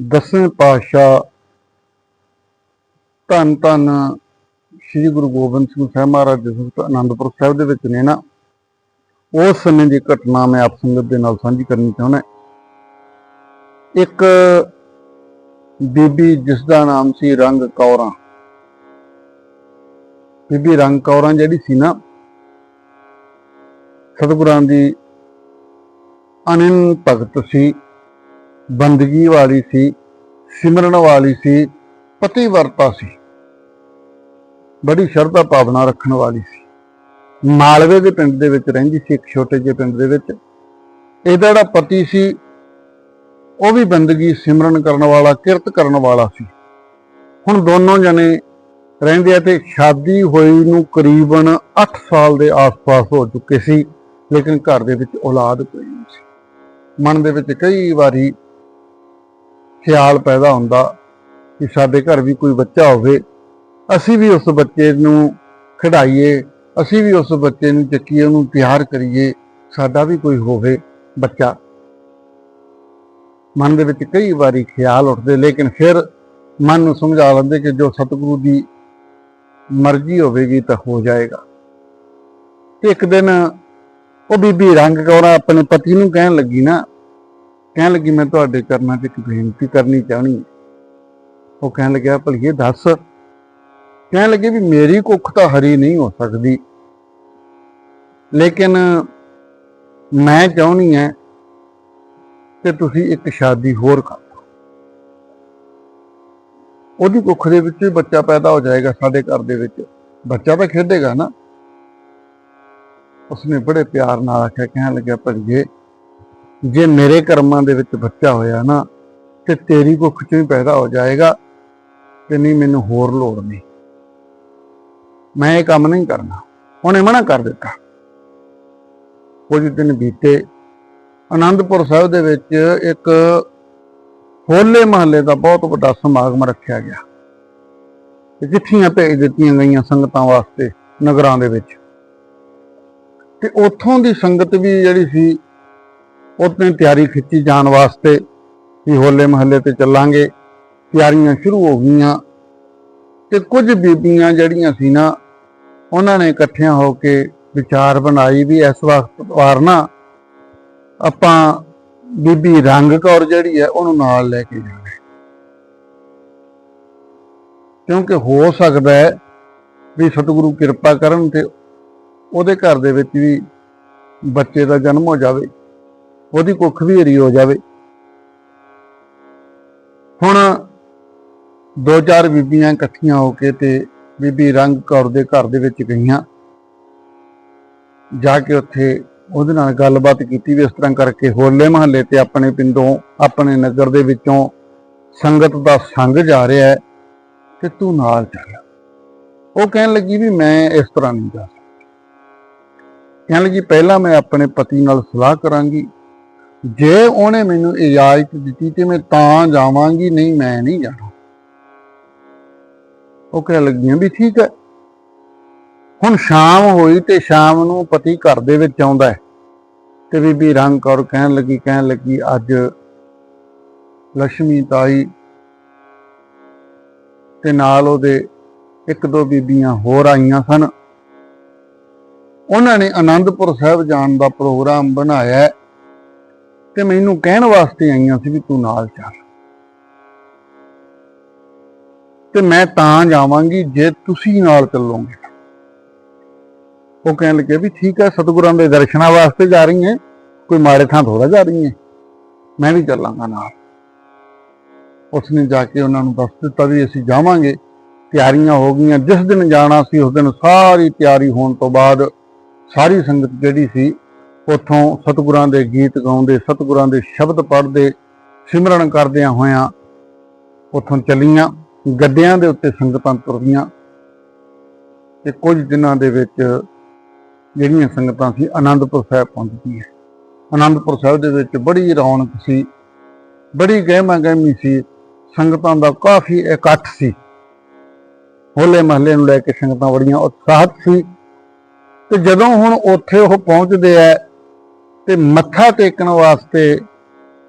ਦਸਵੇਂ ਪਾਤਸ਼ਾਹ ਧੰਨ ਧੰਨ ਸ੍ਰੀ ਗੁਰੂ ਗੋਬਿੰਦ ਸਿੰਘ ਸਾਹਿਬ ਮਹਾਰਾਜ ਦੇ ਸੁਖਤ ਆਨੰਦਪੁਰ ਸਾਹਿਬ ਦੇ ਵਿੱਚ ਨੇ ਨਾ, ਉਸ ਸਮੇਂ ਦੀ ਘਟਨਾ ਮੈਂ ਆਪ ਸੰਗਤ ਦੇ ਨਾਲ ਸਾਂਝੀ ਕਰਨੀ ਚਾਹੁੰਦਾ ਇੱਕ ਬੀਬੀ ਜਿਸ ਦਾ ਨਾਮ ਸੀ ਰੰਗ ਕੌਰਾਂ, ਬੀਬੀ ਰੰਗ ਕੌਰਾਂ ਜਿਹੜੀ ਸੀ ਨਾ, ਸਤਿਗੁਰਾਂ ਦੀ ਅਨੰਨ ਭਗਤ ਸੀ। ਬੰਦਗੀ ਵਾਲੀ ਸੀ, ਸਿਮਰਨ ਵਾਲੀ ਸੀ, ਪਤੀਵਰਤਾ ਸੀ। ਬੜੀ ਸ਼ਰਧਾ ਭਾਵਨਾ ਰੱਖਣ ਵਾਲੀ ਸੀ। ਮਾਲਵੇ ਦੇ ਪਿੰਡ ਦੇ ਵਿੱਚ ਰਹਿੰਦੀ ਸੀ, ਇੱਕ ਛੋਟੇ ਜਿਹੇ ਪਿੰਡ ਦੇ ਵਿੱਚ। ਇਹਦਾ ਜਿਹੜਾ ਪਤੀ ਸੀ, ਉਹ ਵੀ ਬੰਦਗੀ, ਸਿਮਰਨ ਕਰਨ ਵਾਲਾ, ਕਿਰਤ ਕਰਨ ਵਾਲਾ ਸੀ। ਹੁਣ ਦੋਨੋਂ ਜਣੇ ਰਹਿੰਦੇ ਆ ਤੇ ਸ਼ਾਦੀ ਹੋਈ ਨੂੰ ਕਰੀਬਨ 8 ਸਾਲ ਦੇ ਆਸ-ਪਾਸ ਹੋ ਚੁੱਕੇ ਸੀ, ਲੇਕਿਨ ਘਰ ਦੇ ਵਿੱਚ ਔਲਾਦ ਕੋਈ ਨਹੀਂ ਸੀ। ਮਨ ਦੇ ਵਿੱਚ ਕਈ ਵਾਰੀ ਖਿਆਲ ਪੈਦਾ ਹੁੰਦਾ ਕਿ ਸਾਡੇ ਘਰ ਵੀ ਕੋਈ ਬੱਚਾ ਹੋਵੇ, ਅਸੀਂ ਵੀ ਉਸ ਬੱਚੇ ਨੂੰ ਖਿਡਾਈਏ, ਅਸੀਂ ਵੀ ਉਸ ਬੱਚੇ ਨੂੰ ਚੱਕੀਏ, ਉਹਨੂੰ ਪਿਆਰ ਕਰੀਏ, ਸਾਡਾ ਵੀ ਕੋਈ ਹੋਵੇ ਬੱਚਾ। ਮਨ ਦੇ ਵਿੱਚ ਕਈ ਵਾਰੀ ਖਿਆਲ ਉੱਠਦੇ, ਲੇਕਿਨ ਫਿਰ ਮਨ ਨੂੰ ਸਮਝਾ ਲੈਂਦੇ ਕਿ ਜੋ ਸਤਿਗੁਰੂ ਦੀ ਮਰਜ਼ੀ ਹੋਵੇਗੀ ਤਾਂ ਹੋ ਜਾਏਗਾ। ਤੇ ਇੱਕ ਦਿਨ ਉਹ ਬੀਬੀ ਰੰਗ ਕੌਰਾਂ ਆਪਣੇ ਪਤੀ ਨੂੰ ਕਹਿਣ ਲੱਗੀ ਨਾ ਕਹਿਣ ਲੱਗੀ, ਮੈਂ ਤੁਹਾਡੇ ਕਰਨਾ 'ਚ ਇੱਕ ਬੇਨਤੀ ਕਰਨੀ ਚਾਹਣੀ ਉਹ ਕਹਿਣ ਲੱਗਿਆ, ਭਲੀਏ ਦੱਸ। ਕਹਿਣ ਲੱਗੇ ਵੀ ਮੇਰੀ ਕੁੱਖ ਤਾਂ ਹਰੀ ਨਹੀਂ ਹੋ ਸਕਦੀ। ਲੇਕਿਨ ਮੈਂ ਚਾਹੁੰਦੀ ਹੈ ਕਿ ਤੁਸੀਂ ਇੱਕ ਸ਼ਾਦੀ ਹੋਰ ਕਰ ਲਓ ਉਹਦੀ ਕੁੱਖ ਦੇ ਵਿੱਚ ਵੀ ਬੱਚਾ ਪੈਦਾ ਹੋ ਜਾਏਗਾ ਸਾਡੇ ਘਰ ਦੇ ਵਿੱਚ। ਬੱਚਾ ਤਾਂ ਖੇਡੇਗਾ ਨਾ। ਉਸਨੇ ਬੜੇ ਪਿਆਰ ਨਾਲ ਆਖਿਆ, ਕਹਿਣ ਲੱਗਿਆ, ਭਲੀਏ ਜੇ ਮੇਰੇ ਕਰਮਾਂ ਦੇ ਵਿੱਚ ਬੱਚਾ ਹੋਇਆ ਨਾ, ਤੇ ਤੇਰੀ ਕੁੱਖ ਚ ਵੀ ਪੈਦਾ ਹੋ ਜਾਏਗਾ ਤੇ ਨਹੀਂ ਮੈਨੂੰ ਹੋਰ ਲੋੜ ਨਹੀਂ ਮੈਂ ਇਹ ਕੰਮ ਨਹੀਂ ਕਰਨਾ। ਉਹਨੇ ਮਨਾ ਕਰ ਦਿੱਤਾ। ਕੁਝ ਦਿਨ ਬੀਤੇ ਆਨੰਦਪੁਰ ਸਾਹਿਬ ਦੇ ਵਿੱਚ ਇੱਕ ਹੋਲੇ ਮਹੱਲੇ ਦਾ ਬਹੁਤ ਵੱਡਾ ਸਮਾਗਮ ਰੱਖਿਆ ਗਿਆ। ਤੇ ਚਿੱਠੀਆਂ ਭੇਜ ਦਿੱਤੀਆਂ ਗਈਆਂ ਸੰਗਤਾਂ ਵਾਸਤੇ ਨਗਰਾਂ ਦੇ ਵਿੱਚ। ਤੇ ਉੱਥੋਂ ਦੀ ਸੰਗਤ ਵੀ ਜਿਹੜੀ ਸੀ ਉਹਨੇ ਤਿਆਰੀ ਖਿੱਚੀ ਜਾਣ ਵਾਸਤੇ ਵੀ ਹੋਲੇ ਮਹੱਲੇ ਤੇ ਚੱਲਾਂਗੇ। ਤਿਆਰੀਆਂ ਸ਼ੁਰੂ ਹੋ ਗਈਆਂ ਤੇ ਕੁਝ ਬੀਬੀਆਂ ਜਿਹੜੀਆਂ ਸੀ ਨਾ, ਉਹਨਾਂ ਨੇ ਇਕੱਠਿਆਂ ਹੋ ਕੇ ਵਿਚਾਰ ਬਣਾਈ ਵੀ ਇਸ ਵਕਤ ਵਾਰ ਨਾ ਆਪਾਂ ਬੀਬੀ ਰੰਗ ਕੌਰ ਜਿਹੜੀ ਹੈ ਉਹਨੂੰ ਨਾਲ ਲੈ ਕੇ ਜਾਣਾ। ਕਿਉਂਕਿ ਹੋ ਸਕਦਾ ਹੈ ਵੀ ਸਤਿਗੁਰੂ ਕਿਰਪਾ ਕਰਨ ਤੇ ਉਹਦੇ ਘਰ ਦੇ ਵਿੱਚ ਵੀ ਬੱਚੇ ਦਾ ਜਨਮ ਹੋ ਜਾਵੇ। ਉਹਦੀ ਕੁੱਖ ਵੀ ਹਰੀ ਹੋ ਜਾਵੇ। ਹੁਣ ਦੋ ਚਾਰ ਬੀਬੀਆਂ ਇਕੱਠੀਆਂ ਹੋ ਕੇ ਤੇ ਬੀਬੀ ਰੰਗ ਕੌਰ ਦੇ ਘਰ ਦੇ ਵਿੱਚ ਗਈਆਂ। ਜਾ ਕੇ ਉੱਥੇ ਉਹਦੇ ਨਾਲ ਗੱਲਬਾਤ ਕੀਤੀ ਵੀ ਇਸ ਤਰ੍ਹਾਂ ਕਰਕੇ ਹੋਲੇ ਮਹੱਲੇ ਤੇ ਆਪਣੇ ਪਿੰਡੋਂ, ਆਪਣੇ ਨਗਰ ਦੇ ਵਿੱਚੋਂ ਸੰਗਤ ਦਾ ਸੰਗ ਜਾ ਰਿਹਾ ਹੈ ਤੇ ਤੂੰ ਨਾਲ ਚੱਲ। ਉਹ ਕਹਿਣ ਲੱਗੀ ਵੀ ਮੈਂ ਇਸ ਤਰ੍ਹਾਂ ਨਹੀਂ ਜਾ ਸਕਦੀ। ਕਹਿਣ ਲੱਗੀ, ਪਹਿਲਾਂ ਮੈਂ ਆਪਣੇ ਪਤੀ ਨਾਲ ਸਲਾਹ ਕਰਾਂਗੀ ਜੇ ਉਹਨੇ ਮੈਨੂੰ ਇਜਾਜ਼ਤ ਦਿੱਤੀ ਤੇ ਮੈਂ ਤਾਂ ਜਾਵਾਂਗੀ, ਨਹੀਂ, ਮੈਂ ਨਹੀਂ ਜਾਣਾ। ਉਹ ਕਹਿ ਲੱਗੀਆਂ ਵੀ ਠੀਕ ਹੈ। ਹੁਣ ਸ਼ਾਮ ਹੋਈ ਤੇ ਸ਼ਾਮ ਨੂੰ ਪਤੀ ਘਰ ਦੇ ਵਿੱਚ ਆਉਂਦਾ ਤੇ ਬੀਬੀ ਰੰਗ ਕੌਰ ਕਹਿਣ ਲੱਗੀ ਕਹਿਣ ਲੱਗੀ, ਅੱਜ ਲక్ష్ਮੀ ਤਾਈ ਤੇ ਨਾਲ ਉਹਦੇ ਇੱਕ ਦੋ ਬੀਬੀਆਂ ਹੋਰ ਆਈਆਂ ਸਨ। ਉਹਨਾਂ ਨੇ ਆਨੰਦਪੁਰ ਸਾਹਿਬ ਜਾਣ ਦਾ ਪ੍ਰੋਗਰਾਮ ਬਣਾਇਆ ਤੇ ਮੈਨੂੰ ਕਹਿਣ ਵਾਸਤੇ ਆਈਆਂ ਸੀ ਵੀ ਤੂੰ ਨਾਲ ਚੱਲ। ਤੇ ਮੈਂ ਤਾਂ ਜਾਵਾਂਗੀ ਜੇ ਤੁਸੀਂ ਨਾਲ ਚੱਲੋਗੇ। ਉਹ ਕਹਿਣ ਲੱਗੇ ਵੀ ਠੀਕ ਹੈ, ਸਤਿਗੁਰਾਂ ਦੇ ਦਰਸ਼ਨਾਂ ਵਾਸਤੇ ਜਾ ਰਹੀ ਹੈ, ਕੋਈ ਮਾੜੇ ਥਾਂ ਥੋੜਾ ਜਾ ਰਹੀ ਹੈ। ਮੈਂ ਵੀ ਚੱਲਾਂਗਾ ਨਾਲ। ਉਸਨੇ ਜਾ ਕੇ ਉਹਨਾਂ ਨੂੰ ਦੱਸ ਦਿੱਤਾ ਵੀ ਅਸੀਂ ਜਾਵਾਂਗੇ। ਤਿਆਰੀਆਂ ਹੋ ਗਈਆਂ। ਜਿਸ ਦਿਨ ਜਾਣਾ ਸੀ, ਉਸ ਦਿਨ ਸਾਰੀ ਤਿਆਰੀ ਹੋਣ ਤੋਂ ਬਾਅਦ ਸਾਰੀ ਸੰਗਤ ਜਿਹੜੀ ਸੀ ਉਥੋਂ ਸਤਿਗੁਰਾਂ ਦੇ ਗੀਤ ਗਾਉਂਦੇ, ਸਤਿਗੁਰਾਂ ਦੇ ਸ਼ਬਦ ਪੜ੍ਹਦੇ, ਸਿਮਰਨ ਕਰਦਿਆਂ ਹੋਇਆਂ ਉਥੋਂ ਚੱਲੀਆਂ, ਗੱਡਿਆਂ ਦੇ ਉੱਤੇ ਸੰਗਤਾਂ ਤੁਰਦੀਆਂ। ਤੇ ਕੁਝ ਦਿਨਾਂ ਦੇ ਵਿੱਚ ਜਿਹੜੀਆਂ ਸੰਗਤਾਂ ਸੀ, ਆਨੰਦਪੁਰ ਸਾਹਿਬ ਪਹੁੰਚਦੀਆਂ। ਆਨੰਦਪੁਰ ਸਾਹਿਬ ਦੇ ਵਿੱਚ ਬੜੀ ਰੌਣਕ ਸੀ, ਬੜੀ ਗਹਿਮਾ ਗਹਿਮੀ ਸੀ, ਸੰਗਤਾਂ ਦਾ ਕਾਫੀ ਇਕੱਠ ਸੀ। ਹੋਲੇ ਮਹੱਲੇ ਨੂੰ ਲੈ ਕੇ ਸੰਗਤਾਂ ਬੜੀਆਂ ਉਤਸ਼ਾਹਤ ਸੀ। ਤੇ ਜਦੋਂ ਹੁਣ ਉੱਥੇ ਉਹ ਪਹੁੰਚਦੇ ਆ ਤੇ ਮੱਥਾ ਟੇਕਣ ਵਾਸਤੇ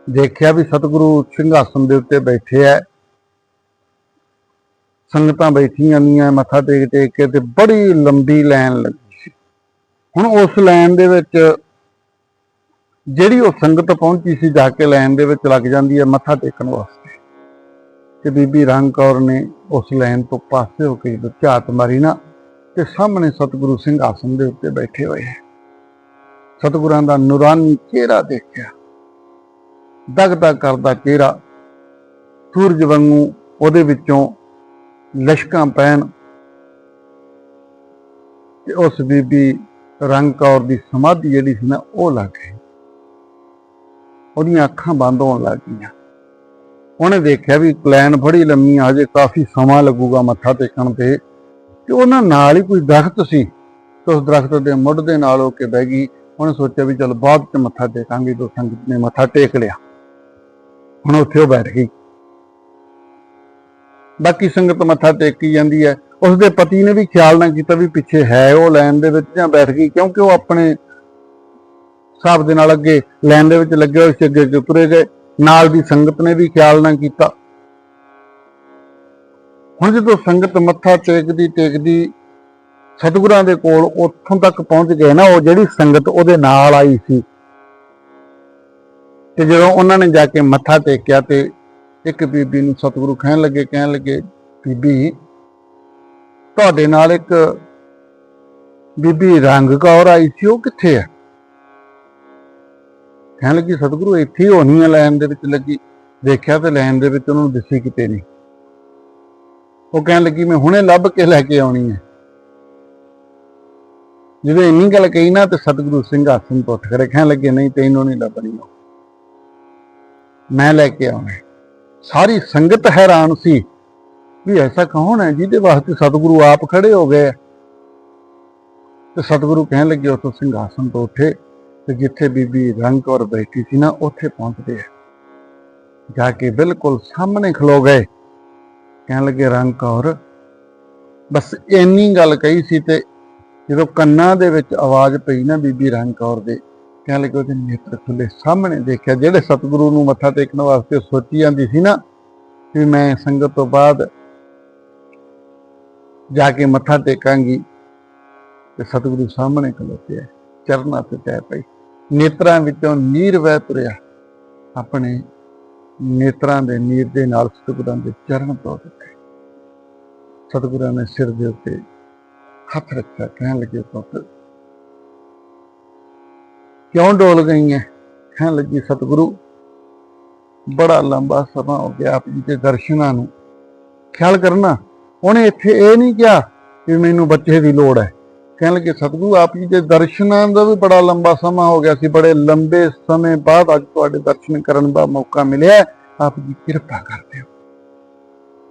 ਦੇਖਿਆ ਵੀ ਸਤਿਗੁਰੂ ਸਿੰਘਾਸਨ ਦੇ ਉੱਤੇ ਬੈਠੇ ਐ। ਸੰਗਤਾਂ ਬੈਠੀਆਂ ਨੀਆਂ ਮੱਥਾ ਟੇਕ ਟੇਕ ਕੇ ਤੇ ਬੜੀ ਲੰਬੀ ਲਾਈਨ ਲੱਗੀ ਸੀ। ਹੁਣ ਉਸ ਲਾਈਨ ਦੇ ਵਿੱਚ ਜਿਹੜੀ ਉਹ ਸੰਗਤ ਪਹੁੰਚੀ ਸੀ ਜਾ ਕੇ ਲਾਈਨ ਦੇ ਵਿੱਚ ਲੱਗ ਜਾਂਦੀ ਹੈ ਮੱਥਾ ਟੇਕਣ ਵਾਸਤੇ। ਤੇ ਬੀਬੀ ਰੰਗ ਕੌਰ ਨੇ ਉਸ ਲਾਈਨ ਤੋਂ ਪਾਸੇ ਹੋ ਕੇ ਝਾਤ ਮਾਰੀ ਨਾ ਤੇ ਸਾਹਮਣੇ ਸਤਿਗੁਰੂ ਸਿੰਘ ਸਿੰਘਾਸਨ ਦੇ ਉੱਤੇ ਬੈਠੇ ਹੋਏ ਹੈ ਸਤਿਗੁਰਾਂ ਦਾ ਨੂਰਾਨੀ ਚਿਹਰਾ ਦੇਖਿਆ। ਦਗ ਦਗ ਕਰਦਾ ਚਿਹਰਾ ਸੂਰਜ ਵਾਂਗੂ ਉਹਦੇ ਵਿੱਚੋਂ ਲਸ਼ਕਾਂ ਪੈਣ ਤੇ ਉਸ ਬੀਬੀ ਰੰਗ ਕੌਰ ਦੀ ਸਮਾਧੀ ਜਿਹੜੀ ਸੀ ਨਾ, ਉਹ ਲੱਗ ਗਈ। ਉਹਦੀਆਂ ਅੱਖਾਂ ਬੰਦ ਹੋਣ ਲੱਗ ਗਈਆਂ। ਉਹਨੇ ਦੇਖਿਆ ਵੀ ਪਲਾਨ ਬੜੀ ਲੰਮੀ ਆ, ਹਜੇ ਕਾਫੀ ਸਮਾਂ ਲੱਗੂਗਾ ਮੱਥਾ ਟੇਕਣ ਤੇ। ਤੇ ਉਹਨਾਂ ਨਾਲ ਹੀ ਕੋਈ ਦਰਖਤ ਸੀ। ਤੇ ਉਸ ਦਰਖਤ ਦੇ ਮੁੱਢ ਦੇ ਨਾਲ ਹੋ ਕੇ ਬਹਿ ਗਈ। ਉਹਨੇ ਸੋਚਿਆ ਵੀ ਚਲ ਬਾਅਦ ਚ ਮੱਥਾ ਟੇਕਾਂਗੇ ਤੋਂ ਸੰਗਤ ਨੇ ਮੱਥਾ ਟੇਕ ਲਿਆ। ਹੁਣ ਉੱਥੇ ਉਹ ਬੈਠ ਗਈ। ਬਾਕੀ ਸੰਗਤ ਮੱਥਾ ਟੇਕੀ ਜਾਂਦੀ ਹੈ। ਉਸਦੇ ਪਤੀ ਨੇ ਵੀ ਖਿਆਲ ਨਾ ਕੀਤਾ ਵੀ ਪਿੱਛੇ ਹੈ ਉਹ ਲਾਈਨ ਦੇ ਵਿੱਚ ਜਾਂ ਬੈਠ ਗਈ, ਕਿਉਂਕਿ ਉਹ ਆਪਣੇ ਹਿਸਾਬ ਦੇ ਨਾਲ ਅੱਗੇ ਲਾਈਨ ਦੇ ਵਿੱਚ ਲੱਗੇ ਹੋਏ ਸੀ, ਅੱਗੇ ਅੱਗੇ ਤੁਰੇ ਗਏ। ਨਾਲ ਦੀ ਸੰਗਤ ਨੇ ਵੀ ਖਿਆਲ ਨਾ ਕੀਤਾ। ਹੁਣ ਜਦੋਂ ਸੰਗਤ ਮੱਥਾ ਟੇਕਦੀ ਟੇਕਦੀ ਸਤਿਗੁਰਾਂ ਦੇ ਕੋਲ ਉੱਥੋਂ ਤੱਕ ਪਹੁੰਚ ਗਏ ਨਾ, ਉਹ ਜਿਹੜੀ ਸੰਗਤ ਉਹਦੇ ਨਾਲ ਆਈ ਸੀ। ਤੇ ਜਦੋਂ ਉਹਨਾਂ ਨੇ ਜਾ ਕੇ ਮੱਥਾ ਟੇਕਿਆ ਤੇ ਇੱਕ ਬੀਬੀ ਨੂੰ ਸਤਿਗੁਰੂ ਕਹਿਣ ਲੱਗੇ ਕਹਿਣ ਲੱਗੇ, ਬੀਬੀ, ਤੁਹਾਡੇ ਨਾਲ ਇੱਕ ਬੀਬੀ ਰੰਗ ਕੌਰ ਆਈ ਸੀ, ਉਹ ਕਿੱਥੇ ਹੈ ਕਹਿਣ ਲੱਗੀ, ਸਤਿਗੁਰੂ, ਇੱਥੇ ਹੀ ਹੋਣੀ ਹੈ ਲਾਈਨ ਦੇ ਵਿੱਚ ਲੱਗੀ। ਦੇਖਿਆ ਤੇ ਲਾਈਨ ਦੇ ਵਿੱਚ ਉਹਨੂੰ ਦਿਸੀ ਕਿਤੇ ਨਹੀਂ। ਉਹ ਕਹਿਣ ਲੱਗੀ, ਮੈਂ ਹੁਣੇ ਲੱਭ ਕੇ ਲੈ ਕੇ ਆਉਣੀ ਹੈ ਜਦੋਂ ਇੰਨੀ ਗੱਲ ਕਹੀ ਨਾ ਤੇ ਸਤਿਗੁਰੂ ਸਿੰਘ ਆਸਨ ਤੋਂ ਉੱਠ ਖੜੇ ਕਹਿਣ ਲੱਗੇ, ਨਹੀਂ ਤੈਨੂੰ ਨਹੀਂ ਲੱਭਣੀ ਮੈਂ ਲੈ ਕੇ ਆਉਣਾ। ਸਾਰੀ ਸੰਗਤ ਹੈਰਾਨ ਸੀ ਵੀ ਐਸਾ ਕੌਣ ਹੈ ਜਿਹਦੇ ਵਾਸਤੇ ਸਤਿਗੁਰੂ ਆਪ ਖੜੇ ਹੋ ਗਏ ਤੇ ਸਤਿਗੁਰੂ ਕਹਿਣ ਲੱਗੇ ਉਸ ਸਿੰਘਾਸਨ ਤੋਂ ਉੱਠੇ ਤੇ ਜਿੱਥੇ ਬੀਬੀ ਰੰਗ ਕੌਰ ਬੈਠੀ ਸੀ ਨਾ, ਉੱਥੇ ਪਹੁੰਚਦੇ ਆ। ਜਾ ਕੇ ਬਿਲਕੁਲ ਸਾਹਮਣੇ ਖਲੋ ਗਏ। ਕਹਿਣ ਲੱਗੇ, ਰੰਗ ਕੌਰ, ਬਸ ਇੰਨੀ ਗੱਲ ਕਹੀ ਸੀ ਤੇ ਜਦੋਂ ਕੰਨਾਂ ਦੇ ਵਿੱਚ ਆਵਾਜ਼ ਪਈ ਨਾ ਬੀਬੀ ਰੰਗ ਕੌਰ ਦੇ, ਕਹਿਣ ਲੱਗੇ ਉਹਦੇ ਨੇਤਰ ਖੁੱਲੇ ਸਾਹਮਣੇ ਦੇਖਿਆ, ਜਿਹੜੇ ਸਤਿਗੁਰੂ ਨੂੰ ਮੱਥਾ ਟੇਕਣ ਵਾਸਤੇ ਸੋਚੀ ਜਾਂਦੀ ਸੀ ਨਾ ਵੀ ਮੈਂ ਸੰਗਤ ਤੋਂ ਬਾਅਦ ਜਾ ਕੇ ਮੱਥਾ ਟੇਕਾਂਗੀ ਤੇ ਸਤਿਗੁਰੂ ਸਾਹਮਣੇ ਖਲੋਤੇ ਚਰਨਾਂ ਤੇ ਟਹਿ ਪਈ। ਨੇਤਰਾਂ ਵਿੱਚੋਂ ਨੀਰ ਵਹਿ ਤੁਰਿਆ, ਆਪਣੇ ਨੇਤਰਾਂ ਦੇ ਨੀਰ ਦੇ ਨਾਲ ਸਤਿਗੁਰਾਂ ਦੇ ਚਰਨ ਧੋ ਦਿੱਤੇ। ਸਤਿਗੁਰਾਂ ਨੇ ਸਿਰ ਦੇ ਉੱਤੇ ਹੱਥ ਰੱਖਿਆ ਕਹਿਣ ਲੱਗੇ ਪੁੱਤ। ਕਿਉਂ ਡੋਲ ਗਈ ਹੈ ਕਹਿਣ ਲੱਗੀ ਸਤਿਗੁਰੂ, ਬੜਾ ਲੰਬਾ ਸਮਾਂ ਹੋ ਗਿਆ ਆਪ ਜੀ ਦੇ ਦਰਸ਼ਨਾਂ ਨੂੰ। ਖਿਆਲ ਕਰਨਾ, ਉਹਨੇ ਇੱਥੇ ਇਹ ਨਹੀਂ ਕਿਹਾ ਕਿ ਮੈਨੂੰ ਬੱਚੇ ਦੀ ਲੋੜ ਹੈ। ਕਹਿਣ ਲੱਗੇ ਸਤਿਗੁਰੂ, ਆਪ ਜੀ ਦੇ ਦਰਸ਼ਨਾਂ ਦਾ ਵੀ ਬੜਾ ਲੰਬਾ ਸਮਾਂ ਹੋ ਗਿਆ ਸੀ, ਬੜੇ ਲੰਬੇ ਸਮੇਂ ਬਾਅਦ ਅੱਜ ਤੁਹਾਡੇ ਦਰਸ਼ਨ ਕਰਨ ਦਾ ਮੌਕਾ ਮਿਲਿਆ ਆਪ ਜੀ ਕਿਰਪਾ ਕਰ ਦਿਓ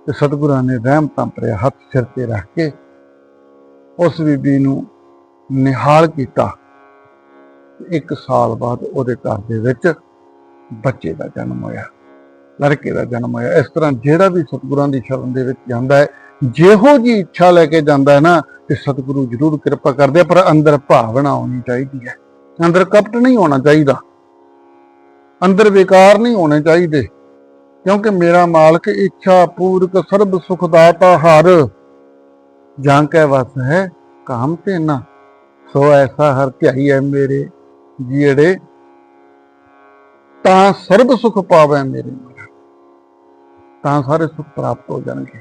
ਤੇ ਸਤਿਗੁਰਾਂ ਨੇ ਰਹਿਮ ਤਾਂ ਭਰਿਆ ਹੱਥ ਸਿਰ ਤੇ ਰੱਖ ਕੇ ਉਸ ਬੀਬੀ ਨੂੰ ਨਿਹਾਲ ਕੀਤਾ। ਇੱਕ ਸਾਲ ਬਾਅਦ ਉਹਦੇ ਘਰ ਦੇ ਵਿੱਚ ਬੱਚੇ ਦਾ ਜਨਮ ਹੋਇਆ ਲੜਕੇ ਦਾ ਜਨਮ ਹੋਇਆ। ਇਸ ਤਰ੍ਹਾਂ ਜਿਹੜਾ ਵੀ ਸਤਿਗੁਰਾਂ ਦੀ ਸ਼ਰਨ ਦੇ ਵਿੱਚ ਜਾਂਦਾ ਹੈ ਜਿਹੋ ਜੀ ਇੱਛਾ ਲੈ ਕੇ ਜਾਂਦਾ ਹੈ ਨਾ ਤੇ ਸਤਿਗੁਰੂ ਜ਼ਰੂਰ ਕਿਰਪਾ ਕਰਦੇ ਆ, ਪਰ ਅੰਦਰ ਭਾਵਨਾ ਹੋਣੀ ਚਾਹੀਦੀ ਹੈ। ਅੰਦਰ ਕਪਟ ਨਹੀਂ ਹੋਣਾ ਚਾਹੀਦਾ। ਅੰਦਰ ਵਿਕਾਰ ਨਹੀਂ ਹੋਣੇ ਚਾਹੀਦੇ। ਕਿਉਂਕਿ ਮੇਰਾ ਮਾਲਕ ਇੱਛਾ ਪੂਰਕ ਸਰਬ ਸੁਖ ਦਾਤਾ ਹਰ। ਜਾਂ ਕੈ ਵਸ ਹੈ ਕਾਮ ਤੇ ਨਾ, ਸੋ ਐਸਾ ਹਰ ਧਿਆਈ ਹੈ ਮੇਰੇ ਜਿਹੜੇ ਤਾਂ ਸਰਬ ਸੁਖ ਪਾਵੈ ਮੇਰੇ ਮਨ। ਤਾਂ ਸਾਰੇ ਸੁਖ ਪ੍ਰਾਪਤ ਹੋ ਜਾਣਗੇ।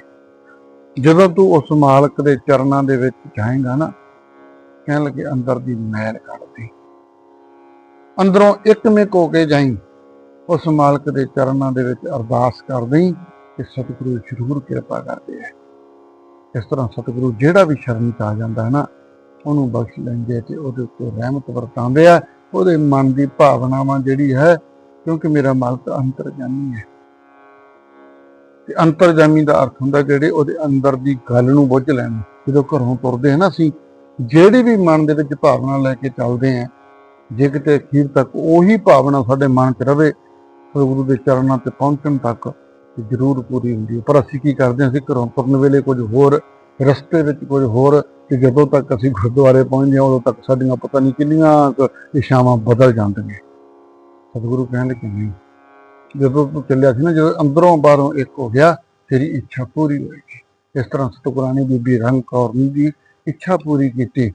ਜਦੋਂ ਤੂੰ ਉਸ ਮਾਲਕ ਦੇ ਚਰਨਾਂ ਦੇ ਵਿੱਚ ਜਾਏਗਾ ਨਾ, ਕਹਿਣ ਲੱਗੇ ਅੰਦਰ ਦੀ ਮੈਲ ਕੱਢ ਦੇ। ਅੰਦਰੋਂ ਇੱਕਮਿਕ ਹੋ ਕੇ ਜਾਈ, ਉਸ ਮਾਲਕ ਦੇ ਚਰਨਾਂ ਦੇ ਵਿੱਚ ਅਰਦਾਸ ਕਰ ਦੇਈਂ ਕਿ ਸਤਿਗੁਰੂ ਜ਼ਰੂਰ ਕਿਰਪਾ ਕਰਦੇ ਹੈ ਇਸ ਤਰ੍ਹਾਂ ਸਤਿਗੁਰੂ ਜਿਹੜਾ ਵੀ ਸ਼ਰਨ ਚ ਆ ਜਾਂਦਾ ਹੈ ਨਾ, ਉਹਨੂੰ ਬਖਸ਼ ਲੈਂਦੇ ਤੇ ਉਹਦੇ ਉੱਤੇ ਰਹਿਮਤ ਵਰਤਾਉਂਦੇ ਆ। ਉਹਦੇ ਮਨ ਦੀ ਭਾਵਨਾਵਾਂ ਜਿਹੜੀ ਹੈ, ਕਿਉਂਕਿ ਮੇਰਾ ਮਾਲਕ ਅੰਤਰਜਾਮੀ ਹੈ। ਤੇ ਅੰਤਰਜਾਮੀ ਦਾ ਅਰਥ ਹੁੰਦਾ ਜਿਹੜੇ ਉਹਦੇ ਅੰਦਰ ਦੀ ਗੱਲ ਨੂੰ ਬੁੱਝ ਲੈਣ। ਜਦੋਂ ਘਰੋਂ ਤੁਰਦੇ ਹਾਂ ਨਾ ਅਸੀਂ, ਜਿਹੜੀ ਵੀ ਮਨ ਦੇ ਵਿੱਚ ਭਾਵਨਾ ਲੈ ਕੇ ਚੱਲਦੇ ਹਾਂ, ਜੇ ਕਿਤੇ ਅਖੀਰ ਤੱਕ ਉਹੀ ਭਾਵਨਾ ਸਾਡੇ ਮਨ 'ਚ ਰਵੇ ਗੁਰੂ ਦੇ ਚਰਨਾਂ ਤੇ ਪਹੁੰਚਣ ਤੱਕ ਤੇ ਜ਼ਰੂਰ ਪੂਰੀ ਹੁੰਦੀ ਹੈ। ਪਰ ਅਸੀਂ ਕੀ ਕਰਦੇ ਹਾਂ, ਅਸੀਂ ਘਰੋਂ ਤੁਰਨ ਵੇਲੇ ਕੁਝ ਹੋਰ, ਰਸਤੇ ਵਿੱਚ ਕੁਝ ਹੋਰ ਕਿ ਜਦੋਂ ਤੱਕ ਅਸੀਂ ਗੁਰਦੁਆਰੇ ਪਹੁੰਚਦੇ ਹਾਂ, ਉਦੋਂ ਤੱਕ ਸਾਡੀਆਂ ਪਤਾ ਨਹੀਂ ਕਿੰਨੀਆਂ ਇਸ਼ਾਵਾਂ ਬਦਲ ਜਾਂਦੀਆਂ। ਸਤਿਗੁਰੂ ਕਹਿਣ ਲੱਗੇ, ਨਹੀਂ, ਜਦੋਂ ਤੂੰ ਚੱਲਿਆ ਸੀ ਨਾ, ਜਦੋਂ ਅੰਦਰੋਂ ਬਾਹਰੋਂ ਇੱਕ ਹੋ ਗਿਆ, ਤੇਰੀ ਇੱਛਾ ਪੂਰੀ ਹੋਏਗੀ ਇਸ ਤਰ੍ਹਾਂ ਸਤਿਗੁਰਾਂ ਬੀਬੀ ਰੰਗ ਕੌਰ ਦੀ ਇੱਛਾ ਪੂਰੀ ਕੀਤੀ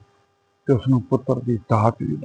ਤੇ ਉਸ ਨੂੰ ਪੁੱਤਰ ਦੀ ਦਾਤ ਵੀ